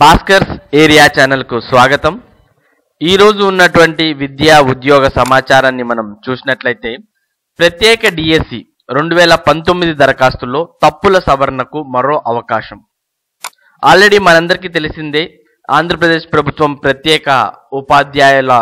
Bhaskar's area ఛానల్కు స్వాగతం. ఈరోజు ఉన్నటువంటి విద్యా ఉద్యోగ సమాచారాన్ని మనం చూసినట్లయితే ప్రత్యేక డిఎస్సి రెండు వేల పంతొమ్మిది దరఖాస్తుల్లో తప్పుల సవరణకు మరో అవకాశం. ఆల్రెడీ మనందరికీ తెలిసిందే ఆంధ్రప్రదేశ్ ప్రభుత్వం ప్రత్యేక ఉపాధ్యాయుల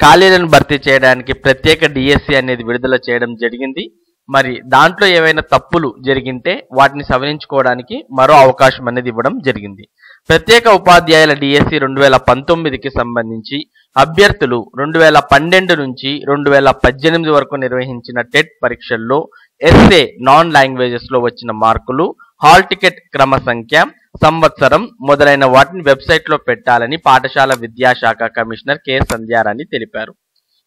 ఖాళీలను భర్తీ చేయడానికి ప్రత్యేక డిఎస్సి అనేది విడుదల చేయడం జరిగింది. మరి దాంట్లో ఏవైనా తప్పులు జరిగింటే వాటిని సవరించుకోవడానికి మరో అవకాశం అనేది ఇవ్వడం జరిగింది. ప్రత్యేక ఉపాధ్యాయుల డిఎస్సి రెండు వేల పంతొమ్మిదికి సంబంధించి అభ్యర్థులు రెండు వేల పన్నెండు నుంచి రెండు వేల పద్దెనిమిది వరకు నిర్వహించిన టెట్ పరీక్షల్లో ఎస్ఏ నాన్ లాంగ్వేజెస్లో వచ్చిన మార్కులు హాల్ టికెట్ క్రమ సంఖ్య సంవత్సరం మొదలైన వాటిని వెబ్సైట్లో పెట్టాలని పాఠశాల విద్యాశాఖ కమిషనర్ కె. సంధ్యారాణి తెలిపారు.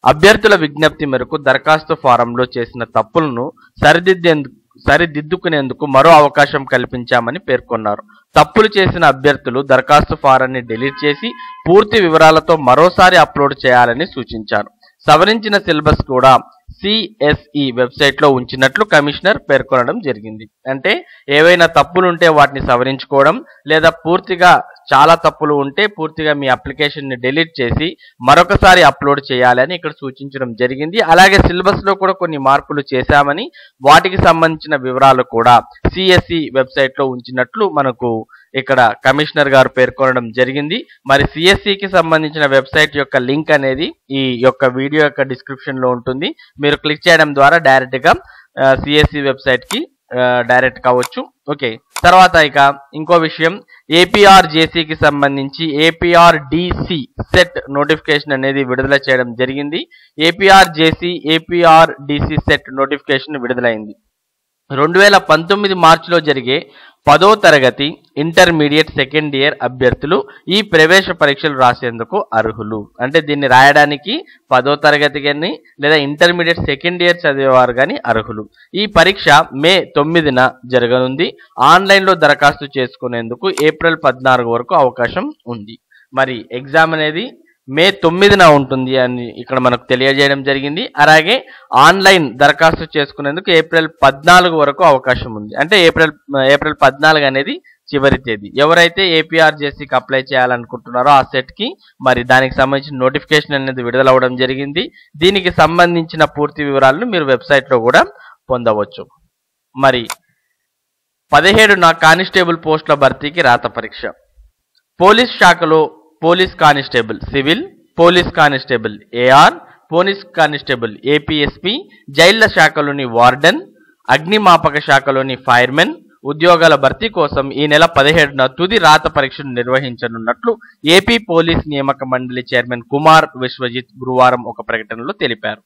అభ్యర్థుల విజ్ఞప్తి మేరకు దరఖాస్తు ఫారంలో చేసిన తప్పులను సరిదిద్దేందుకు సరిదిద్దుకునేందుకు మరో అవకాశం కల్పించామని పేర్కొన్నారు. తప్పులు చేసిన అభ్యర్థులు దరఖాస్తు ఫారాన్ని డిలీట్ చేసి పూర్తి వివరాలతో మరోసారి అప్లోడ్ చేయాలని సూచించారు. సవరించిన సిలబస్ కూడా సిఎస్ఈ వెబ్సైట్లో ఉంచినట్లు కమిషనర్ పేర్కొనడం జరిగింది. అంటే ఏవైనా తప్పులుంటే వాటిని సవరించుకోవడం లేదా పూర్తిగా చాలా తప్పులు ఉంటే పూర్తిగా మీ అప్లికేషన్ని డిలీట్ చేసి మరొకసారి అప్లోడ్ చేయాలని ఇక్కడ సూచించడం జరిగింది. అలాగే సిలబస్లో కూడా కొన్ని మార్పులు చేశామని వాటికి సంబంధించిన వివరాలు కూడా సిఎస్సి వెబ్సైట్లో ఉంచినట్లు మనకు ఇక్కడ కమిషనర్ గారు పేర్కొనడం జరిగింది. మరి సిఎస్సికి సంబంధించిన వెబ్సైట్ యొక్క లింక్ అనేది ఈ యొక్క వీడియో యొక్క డిస్క్రిప్షన్లో ఉంటుంది. మీరు క్లిక్ చేయడం ద్వారా డైరెక్ట్గా సిఎస్సి వెబ్సైట్కి డైరెక్ట్ కావచ్చు. ఓకే తర్వాత ఇక ఇంకో విషయం. ఏపీఆర్ జేసీకి సంబంధించి ఏపీఆర్ డిసి సెట్ నోటిఫికేషన్ అనేది విడుదల చేయడం జరిగింది. APR JC APR DC CET notification విడుదలైంది. రెండు వేల పంతొమ్మిది మార్చిలో జరిగే పదో తరగతి ఇంటర్మీడియట్ సెకండ్ ఇయర్ అభ్యర్థులు ఈ ప్రవేశ పరీక్షలు రాసేందుకు అర్హులు. అంటే దీన్ని రాయడానికి పదో తరగతి కానీ లేదా ఇంటర్మీడియట్ సెకండ్ ఇయర్ చదివేవారు కానీ అర్హులు. ఈ పరీక్ష మే తొమ్మిదిన జరగనుంది. ఆన్లైన్లో దరఖాస్తు చేసుకునేందుకు ఏప్రిల్ పద్నాలుగు వరకు అవకాశం ఉంది. మరి ఎగ్జామ్ అనేది మే తొమ్మిదిన ఉంటుంది అని ఇక్కడ మనకు తెలియజేయడం జరిగింది. అలాగే ఆన్లైన్ దరఖాస్తు చేసుకునేందుకు ఏప్రిల్ పద్నాలుగు వరకు అవకాశం ఉంది. అంటే ఏప్రిల్ ఏప్రిల్ పద్నాలుగు అనేది చివరి తేదీ. ఎవరైతే ఏపీఆర్ జేసీకి అప్లై చేయాలనుకుంటున్నారో ఆ సెట్కి మరి దానికి సంబంధించిన నోటిఫికేషన్ అనేది విడుదలవ్వడం జరిగింది. దీనికి సంబంధించిన పూర్తి వివరాలను మీరు వెబ్సైట్లో కూడా పొందవచ్చు. మరి పదిహేడు నా కానిస్టేబుల్ పోస్టుల భర్తీకి రాత పరీక్ష. పోలీస్ శాఖలో police constable civil police constable AR police constable APSP జైళ్ళ శాఖలోని వార్డెన్ అగ్నిమాపక శాఖలోని ఫైర్మెన్ ఉద్యోగాల భర్తీ కోసం ఈ నెల పదిహేడున తుది రాత పరీక్షను నిర్వహించనున్నట్లు ఏపీ పోలీస్ నియామక మండలి చైర్మన్ కుమార్ విశ్వజిత్ గురువారం ఒక ప్రకటనలో తెలిపారు.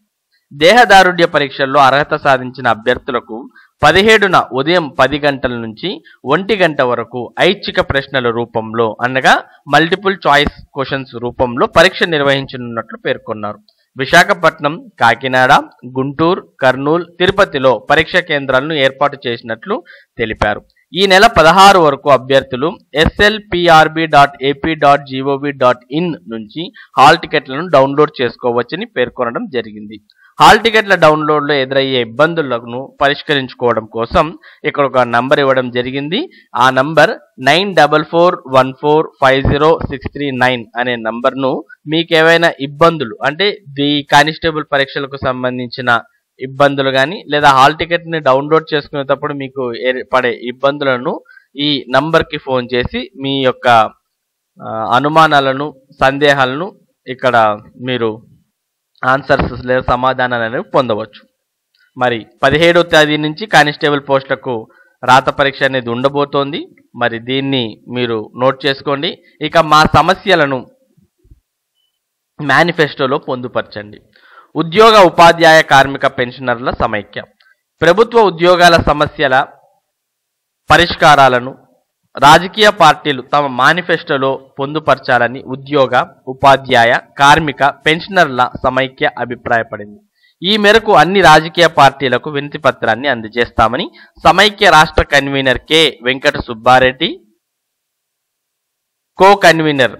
దేహదారుఢ్య పరీక్షల్లో అర్హత సాధించిన అభ్యర్థులకు పదిహేడున ఉదయం పది గంటల నుంచి ఒంటి గంట వరకు ఐచ్ఛిక ప్రశ్నల రూపంలో అనగా మల్టిపుల్ చాయిస్ క్వశ్చన్స్ రూపంలో పరీక్ష నిర్వహించనున్నట్లు పేర్కొన్నారు. విశాఖపట్నం కాకినాడ గుంటూరు కర్నూలు తిరుపతిలో పరీక్ష కేంద్రాలను ఏర్పాటు చేసినట్లు తెలిపారు. ఈ నెల పదహారు వరకు అభ్యర్థులు SLPRB dot AP dot GOV dot in నుంచి హాల్ టికెట్లను డౌన్లోడ్ చేసుకోవచ్చని పేర్కొనడం జరిగింది. హాల్ టికెట్ల డౌన్లోడ్లో ఎదురయ్యే ఇబ్బందులను పరిష్కరించుకోవడం కోసం ఇక్కడ ఒక నంబర్ ఇవ్వడం జరిగింది. ఆ number nine double four one four five zero six three nine అనే నంబర్ను మీకు ఏవైనా ఇబ్బందులు అంటే ది కానిస్టేబుల్ పరీక్షలకు సంబంధించిన ఇబ్బందులు కానీ లేదా హాల్ టికెట్ని డౌన్లోడ్ చేసుకునేటప్పుడు మీకు ఏర్పడే ఇబ్బందులను ఈ నంబర్కి ఫోన్ చేసి మీ యొక్క అనుమానాలను సందేహాలను ఇక్కడ మీరు ఆన్సర్స్ లేదా సమాధానాలు అనేవి పొందవచ్చు. మరి పదిహేడో తేదీ నుంచి కానిస్టేబుల్ పోస్టులకు రాత పరీక్ష అనేది ఉండబోతోంది. మరి దీన్ని మీరు నోట్ చేసుకోండి. ఇక మా సమస్యలను మేనిఫెస్టోలో పొందుపరచండి. ఉద్యోగ ఉపాధ్యాయ కార్మిక పెన్షనర్ల సమైక్య. ప్రభుత్వ ఉద్యోగాల సమస్యల పరిష్కారాలను రాజకీయ పార్టీలు తమ మేనిఫెస్టోలో పొందుపరచాలని ఉద్యోగ ఉపాధ్యాయ కార్మిక పెన్షనర్ల సమైక్య అభిప్రాయపడింది. ఈ మేరకు అన్ని రాజకీయ పార్టీలకు వినతి పత్రాన్ని అందజేస్తామని సమైక్య రాష్ట్ర convener K. Venkata Subbareddy co convener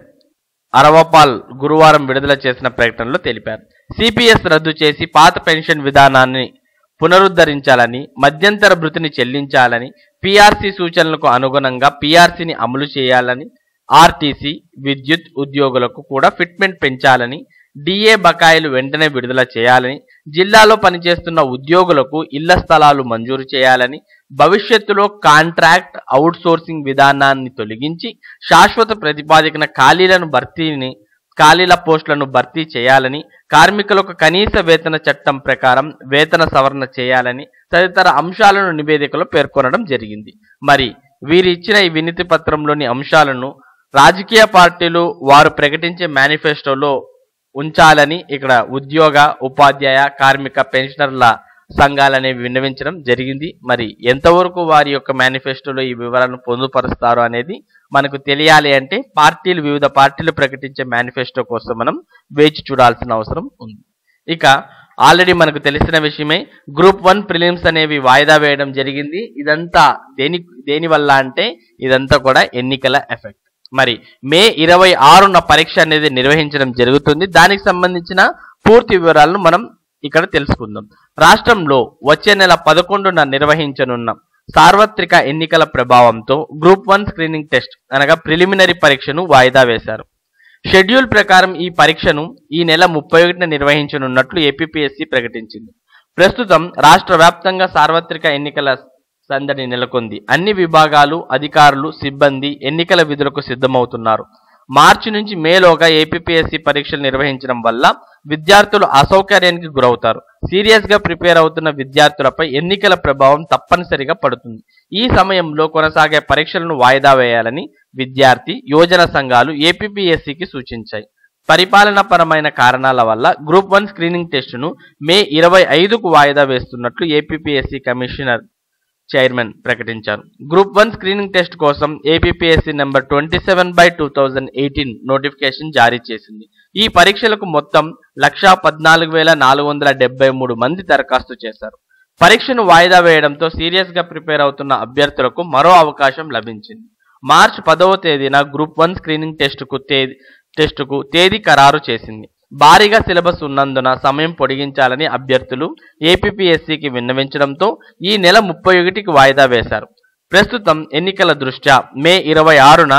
Aravapal గురువారం విడుదల చేసిన ప్రకటనలో తెలిపారు. సిపిఎస్ రద్దు చేసి పాత పెన్షన్ విధానాన్ని పునరుద్ధరించాలని మధ్యంతర భృతిని చెల్లించాలని పీఆర్సీ సూచనలకు అనుగుణంగా పీఆర్సీని అమలు చేయాలని ఆర్టీసీ విద్యుత్ ఉద్యోగులకు కూడా ఫిట్మెంట్ పెంచాలని డిఏ బకాయిలు వెంటనే విడుదల చేయాలని జిల్లాలో పనిచేస్తున్న ఉద్యోగులకు ఇళ్ళ స్థలాలు మంజూరు చేయాలని భవిష్యత్తులో కాంట్రాక్ట్ అవుట్సోర్సింగ్ విధానాన్ని తొలగించి శాశ్వత ప్రతిపాదికన ఖాళీలను భర్తీని ఖాళీల పోస్టులను భర్తీ చేయాలని కార్మికులకు కనీస వేతన చట్టం ప్రకారం వేతన సవరణ చేయాలని తదితర అంశాలను నివేదికలో పేర్కొనడం జరిగింది. మరి వీరిచ్చిన ఈ వినతి పత్రంలోని అంశాలను రాజకీయ పార్టీలు వారు ప్రకటించే మేనిఫెస్టోలో ఉంచాలని ఇక్కడ ఉద్యోగ ఉపాధ్యాయ కార్మిక పెన్షనర్ల సంఘాలనేవి విన్నవించడం జరిగింది. మరి ఎంతవరకు వారి యొక్క మేనిఫెస్టోలో ఈ వివరాలను పొందుపరుస్తారు అనేది మనకు తెలియాలి అంటే పార్టీలు వివిధ పార్టీలు ప్రకటించే మేనిఫెస్టో కోసం మనం వేచి చూడాల్సిన అవసరం ఉంది. ఇక ఆల్రెడీ మనకు తెలిసిన విషయమే గ్రూప్ వన్ ప్రిలిమ్స్ అనేవి వాయిదా వేయడం జరిగింది. ఇదంతా దేని దేని వల్ల అంటే ఇదంతా కూడా ఎన్నికల ఎఫెక్ట్. మరి మే ఇరవై ఆరున పరీక్ష అనేది నిర్వహించడం జరుగుతుంది. దానికి సంబంధించిన పూర్తి వివరాలను మనం ఇక్కడ తెలుసుకుందాం. రాష్ట్రంలో వచ్చే నెల పదకొండున నిర్వహించనున్న సార్వత్రిక ఎన్నికల ప్రభావంతో గ్రూప్ వన్ స్క్రీనింగ్ టెస్ట్ అనగా ప్రిలిమినరీ పరీక్షను వాయిదా వేశారు. షెడ్యూల్ ప్రకారం ఈ పరీక్షను ఈ నెల ముప్పై ఒకటిన నిర్వహించనున్నట్లు ఏపీపీఎస్సీ ప్రకటించింది. ప్రస్తుతం రాష్ట్ర వ్యాప్తంగా సార్వత్రిక ఎన్నికల సందడి నెలకొంది. అన్ని విభాగాలు అధికారులు సిబ్బంది ఎన్నికల విధులకు సిద్ధమవుతున్నారు. మార్చి నుంచి మేలోగా ఏపీపీఎస్సీ పరీక్షలు నిర్వహించడం వల్ల విద్యార్థులు అసౌకర్యానికి గురవుతారు. సీరియస్గా ప్రిపేర్ అవుతున్న విద్యార్థులపై ఎన్నికల ప్రభావం తప్పనిసరిగా పడుతుంది. ఈ సమయంలో కొనసాగే పరీక్షలను వాయిదా వేయాలని విద్యార్థి యోజన సంఘాలు ఏపీపీఎస్సీకి సూచించాయి. పరిపాలనాపరమైన కారణాల వల్ల గ్రూప్ వన్ స్క్రీనింగ్ టెస్టును మే ఇరవై ఐదుకు వాయిదా వేస్తున్నట్లు ఏపీపీఎస్సీ కమిషనర్ చైర్మన్ ప్రకటించారు. గ్రూప్ వన్ స్క్రీనింగ్ టెస్ట్ కోసం APPSC number twenty seven by two thousand eighteen notification జారీ చేసింది. ఈ పరీక్షలకు మొత్తం లక్షా పద్నాలుగు వేల నాలుగు వందల డెబ్బై మూడు మంది దరఖాస్తు చేశారు. పరీక్షను వాయిదా వేయడంతో సీరియస్గా ప్రిపేర్ అవుతున్న అభ్యర్థులకు మరో అవకాశం లభించింది. మార్చ్ పదవ తేదీన గ్రూప్ వన్ స్క్రీనింగ్ టెస్టుకు తేదీ టెస్టుకు తేదీ ఖరారు చేసింది. భారీగా సిలబస్ ఉన్నందున సమయం పొడిగించాలని అభ్యర్థులు ఏపీపీఎస్సీకి విన్నవించడంతో ఈ నెల ముప్పై ఒకటికి వాయిదా వేశారు. ప్రస్తుతం ఎన్నికల దృష్ట్యా మే ఇరవై ఆరున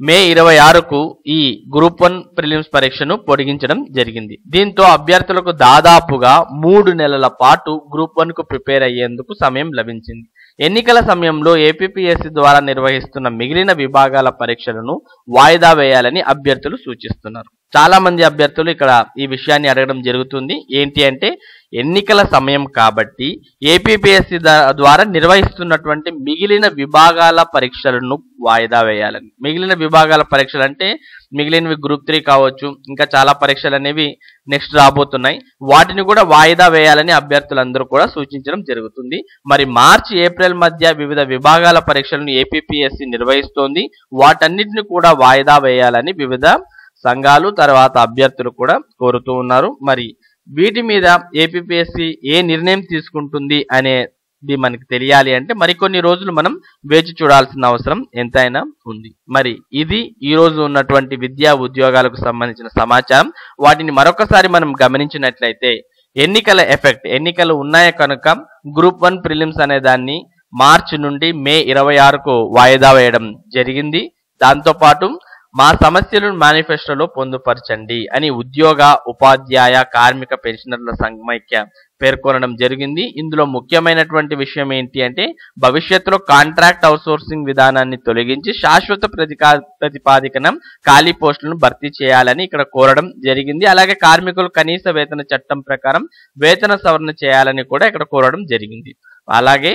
మే ఇరవై ఆరుకు ఈ గ్రూప్ వన్ ప్రిలిమ్స్ పరీక్షను పొడిగించడం జరిగింది. దీంతో అభ్యర్థులకు దాదాపుగా మూడు నెలల పాటు గ్రూప్ వన్కు ప్రిపేర్ అయ్యేందుకు సమయం లభించింది. ఎన్నికల సమయంలో ఏపీపీఎస్సీ ద్వారా నిర్వహిస్తున్న మిగిలిన విభాగాల పరీక్షలను వాయిదా వేయాలని అభ్యర్థులు సూచిస్తున్నారు. చాలా మంది అభ్యర్థులు ఇక్కడ ఈ విషయాన్ని అడగడం జరుగుతుంది. ఏంటి అంటే ఎన్నికల సమయం కాబట్టి ఏపీపీఎస్సీ ద్వారా నిర్వహిస్తున్నటువంటి మిగిలిన విభాగాల పరీక్షలను వాయిదా వేయాలని. మిగిలిన విభాగాల పరీక్షలు అంటే మిగిలినవి గ్రూప్ త్రీ కావచ్చు ఇంకా చాలా పరీక్షలు అనేవి నెక్స్ట్ రాబోతున్నాయి. వాటిని కూడా వాయిదా వేయాలని అభ్యర్థులందరూ కూడా సూచించడం జరుగుతుంది. మరి మార్చి ఏప్రిల్ మధ్య వివిధ విభాగాల పరీక్షలను ఏపీపీఎస్సీ నిర్వహిస్తోంది. వాటన్నిటిని కూడా వాయిదా వేయాలని వివిధ సంఘాలు తర్వాత అభ్యర్థులు కూడా కోరుతూ ఉన్నారు. మరి వీటి మీద ఏపీపీఎస్సీ ఏ నిర్ణయం తీసుకుంటుంది అనేది మనకి తెలియాలి అంటే మరికొన్ని రోజులు మనం వేచి చూడాల్సిన అవసరం ఎంతైనా ఉంది. మరి ఇది ఈ రోజు ఉన్నటువంటి విద్యా ఉద్యోగాలకు సంబంధించిన సమాచారం. వాటిని మరొకసారి మనం గమనించినట్లయితే ఎన్నికల ఎఫెక్ట్ ఎన్నికలు ఉన్నాయి కనుక గ్రూప్ వన్ ప్రిలిమ్స్ అనే దాన్ని మార్చి నుండి మే ఇరవై ఆరుకు వాయిదా వేయడం జరిగింది. దాంతోపాటు మా సమస్యలను మేనిఫెస్టోలో పొందుపరచండి అని ఉద్యోగ ఉపాధ్యాయ కార్మిక పెన్షనర్ల సంఘమైక్య పేర్కొనడం జరిగింది. ఇందులో ముఖ్యమైనటువంటి విషయం ఏంటి అంటే భవిష్యత్తులో కాంట్రాక్ట్ అవుట్సోర్సింగ్ విధానాన్ని తొలగించి శాశ్వత ప్రతికా ప్రతిపాదికన ఖాళీ పోస్టులను భర్తీ చేయాలని ఇక్కడ కోరడం జరిగింది. అలాగే కార్మికులు కనీస వేతన చట్టం ప్రకారం వేతన సవరణ చేయాలని కూడా ఇక్కడ కోరడం జరిగింది. అలాగే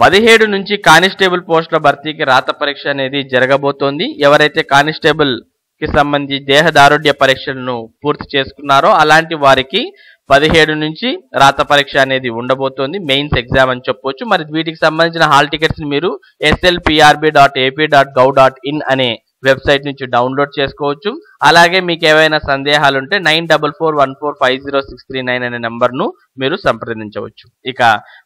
పదిహేడు నుంచి కానిస్టేబుల్ పోస్టుల భర్తీకి రాత పరీక్ష అనేది జరగబోతోంది. ఎవరైతే కానిస్టేబుల్కి సంబంధించి దేహదారుఢ్య పరీక్షలను పూర్తి చేసుకున్నారో అలాంటి వారికి పదిహేడు నుంచి రాత పరీక్ష అనేది ఉండబోతోంది. మెయిన్స్ ఎగ్జామ్ అని చెప్పొచ్చు. మరి వీటికి సంబంధించిన హాల్ టికెట్స్ మీరు SLPRB dot AP dot gov dot in అనే వెబ్సైట్ నుంచి డౌన్లోడ్ చేసుకోవచ్చు. అలాగే మీకు ఏవైనా సందేహాలు ఉంటే nine double four one four five zero six three nine అనే నెంబర్ను మీరు సంప్రదించవచ్చు. ఇక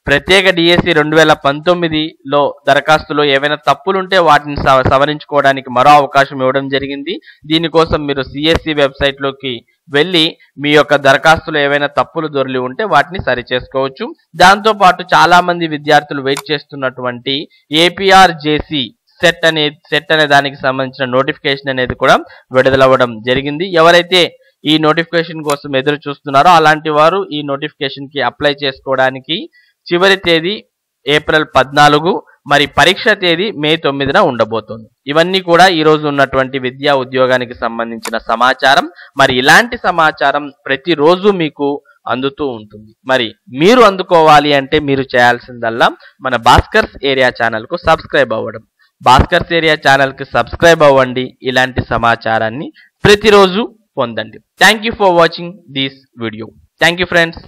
ప్రత్యేక డిఎస్సి రెండు వేల పంతొమ్మిదిలో దరఖాస్తులో ఏవైనా తప్పులుంటే వాటిని సవరించుకోవడానికి మరో అవకాశం ఇవ్వడం జరిగింది. దీనికోసం మీరు సిఎస్సి వెబ్సైట్లోకి వెళ్ళి మీ యొక్క దరఖాస్తులో ఏవైనా తప్పులు దొరికి ఉంటే వాటిని సరి చేసుకోవచ్చు దాంతో పాటు చాలా మంది విద్యార్థులు వెయిట్ చేస్తున్నటువంటి ఏపీఆర్ జేసీ సెట్ అనే సెట్ అనే దానికి సంబంధించిన నోటిఫికేషన్ అనేది కూడా విడుదలవ్వడం జరిగింది. ఎవరైతే ఈ నోటిఫికేషన్ కోసం ఎదురు చూస్తున్నారో అలాంటి వారు ఈ నోటిఫికేషన్కి అప్లై చేసుకోవడానికి చివరి తేదీ ఏప్రిల్ పద్నాలుగు మరి పరీక్ష తేదీ మే తొమ్మిదిన ఉండబోతోంది. ఇవన్నీ కూడా ఈ రోజు ఉన్నటువంటి విద్యా ఉద్యోగానికి సంబంధించిన సమాచారం. మరి ఇలాంటి సమాచారం ప్రతిరోజు మీకు అందుతూ ఉంటుంది. మరి మీరు అందుకోవాలి అంటే మీరు చేయాల్సిందల్లా మన భాస్కర్స్ ఏరియా ఛానల్కు సబ్స్క్రైబ్ అవ్వడం. భాస్కర్స్ ఏరియా ఛానల్కి సబ్స్క్రైబ్ అవ్వండి. ఇలాంటి సమాచారాన్ని ప్రతిరోజు పొందండి. Thank you for watching this video thank you friends